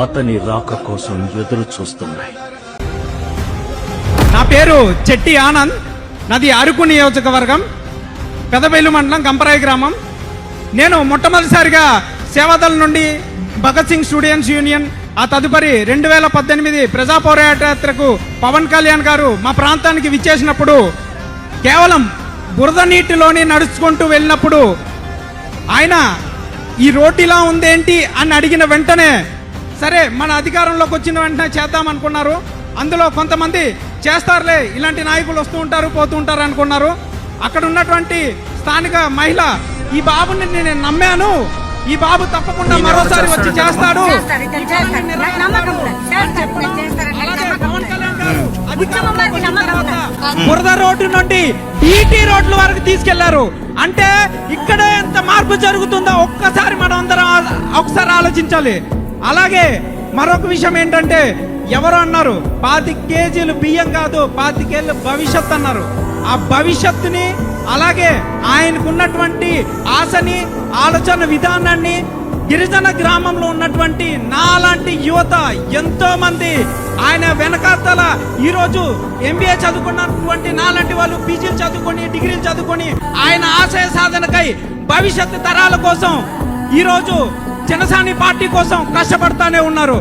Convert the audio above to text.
అతని రాక కోసం ఎదురు చూస్తున్నాయి. నా పేరు చెట్టి ఆనంద్. నాది అరకు నియోజకవర్గం పెదబెల్లు మండలం గంపరాయి గ్రామం. నేను మొట్టమొదటిసారిగా సేవాదళ నుండి భగత్ సింగ్ స్టూడెంట్స్ యూనియన్ ఆ తదుపరి రెండు వేల పద్దెనిమిది ప్రజా పోరాటయాత్రకు పవన్ కళ్యాణ్ గారు మా ప్రాంతానికి విచ్చేసినప్పుడు కేవలం బురద నీటిలోనే నడుచుకుంటూ వెళ్ళినప్పుడు ఆయన ఈ రోడ్డు ఇలా ఉందేంటి అని అడిగిన వెంటనే సరే మన అధికారంలోకి వచ్చిన వెంటనే చేద్దాం అనుకున్నారు. అందులో కొంతమంది చేస్తారులే ఇలాంటి నాయకులు వస్తూ ఉంటారు పోతూ ఉంటారు అనుకున్నారు. అక్కడ ఉన్నటువంటి స్థానిక మహిళ ఈ బాబుని నేను నమ్మాను. ఈ బాబు తప్పకుండా మరోసారి వచ్చి చేస్తాడు. బురద రోడ్డు నుండి ఈటీ రోడ్ల వరకు తీసుకెళ్ళారు. అంటే ఇక్కడే ఎంత మార్పు జరుగుతుందో ఒక్కసారి మనం అందరం ఒకసారి ఆలోచించాలి. అలాగే మరొక విషయం ఏంటంటే ఎవరు అన్నారు పాతి కేజీలు బియ్యం కాదు పాతికేళ్ళు భవిష్యత్ అన్నారు. ఆ భవిష్యత్తుని అలాగే ఆయనకున్నటువంటి ఆశని ఆలోచన విధానాన్ని గిరిజన గ్రామంలో ఉన్నటువంటి నాలాంటి యువత ఎంతో మంది ఆయన వెనకాతల ఈరోజు ఎంబీఏ చదువుకున్నటువంటి నాలాంటి వాళ్ళు పీజీలు చదువుకొని డిగ్రీలు చదువుకొని ఆయన ఆశయ సాధనకై భవిష్యత్తు తరాల కోసం ఈరోజు జనసాని పార్టీ కోసం కష్టపడతానే ఉన్నారు.